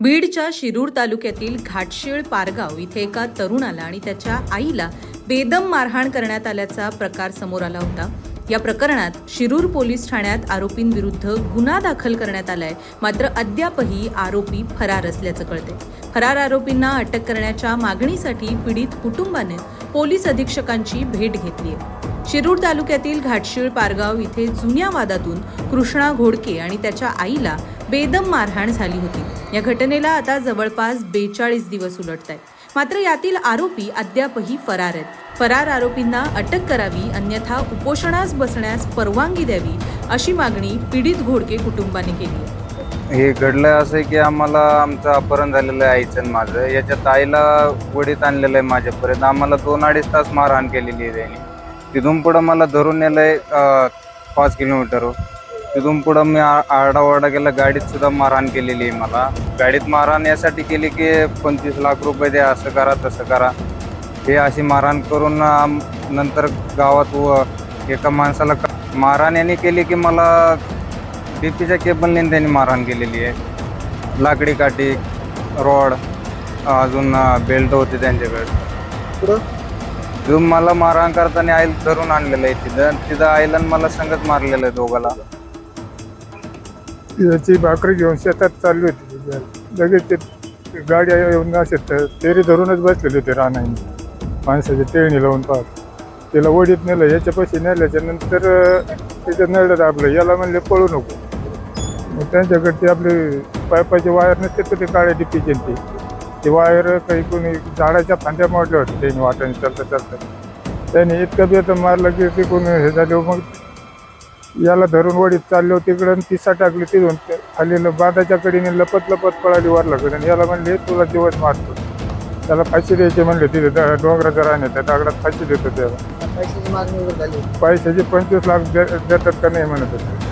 बीडच्या शिरूर तालुक्यातील घाटशीळ पारगाव इथे एका तरुणाला आणि त्याच्या आईला बेदम मारहाण करण्यात आल्याचा प्रकार समोर आला होता. या प्रकरणात शिरूर पोलीस ठाण्यात आरोपींविरुद्ध गुन्हा दाखल करण्यात आलाय. मात्र अद्यापही आरोपी फरार असल्याचं कळते फरार आरोपींना अटक करण्याच्या मागणीसाठी पीडित कुटुंबाने पोलीस अधीक्षकांची भेट घेतली आहे शिरूर तालुक्यातील घाटशीळ पारगाव इथे जुन्या वादातून कृष्णा घोडके आणि त्याच्या आईला बेदम मारहाण झाली होती. या घटनेला आता जवळपास बेचाळीस दिवस उलटत आहेत मात्र यातील आरोपी अद्यापही फरार आहेत. फरार आरोपींना अटक करावी अन्यथा उपोषणास बसण्यास परवानगी द्यावी अशी मागणी पीडित घोडके कुटुंबाने केली. आहे हे घडलं असं की आम्हाला आमचं अपहरण झालेलं आहे आईचं माझं. याच्यात आईला वडीत आणलेलं आहे माझ्यापर्यंत. आम्हाला दोन अडीच तास मारहाण केलेली आहे त्यांनी. तिथून पुढं मला धरून नेलं आहे पाच किलोमीटरवर तिथून पुढं मी आरडाओरडा केला गाडीत सुद्धा मारहाण केलेली आहे मला. गाडीत मारहाण यासाठी केली की पंचवीस लाख रुपये द्या असं करा तसं करा. हे अशी मारहाण करून नंतर गावात व एका माणसाला मारहाण यांनी केली की मला बीपीच्या केबलने त्यांनी मारहाण केलेली आहे. लाकडी काठी रॉड अजून बेल्ट होते त्यांच्याकडे. तिथून मला मारहाण करताना आईल धरून आणलेलं आहे तिथं. तिथं आईला आणि मला संगत मारलेलं आहे दोघाला. याची भाकरी घेऊन शेतात चालली होती. लगेच ते गाड्या येऊन असे तेरी धरूनच बसलेले होते रानाईने माणसाची टेळणी लावून पाहत तिला ओढीत नेलं याच्यापाशी नेल्याच्या नंतर अं, तिचं नळ दाबलं. याला म्हणले पळू नको. मग त्यांच्याकडे ते आपले पायपाचे वायर नसते तर ते काळ्या डिपीचे ते ते वायर काही कोणी झाडाच्या फांद्या मोडल्या होत्या. त्यांनी वाटाने चालता चालता. त्याने इतकं बेत मारलं की ते कोणी हे झाले मग याला धरून वडीत चाललो तिकडं आणि तिसा टाकली तिथून. खाली बादाच्या कडीने लपत लपत पळाली वरला आणि याला म्हणले तुला दिवस मारतो. त्याला फाशी द्यायची म्हणले तिथे डोंगराच्या राहण्यात त्या दगडात फाशी देतो त्याला. पैशाची पंचवीस लाख देतात का नाही म्हणत होते.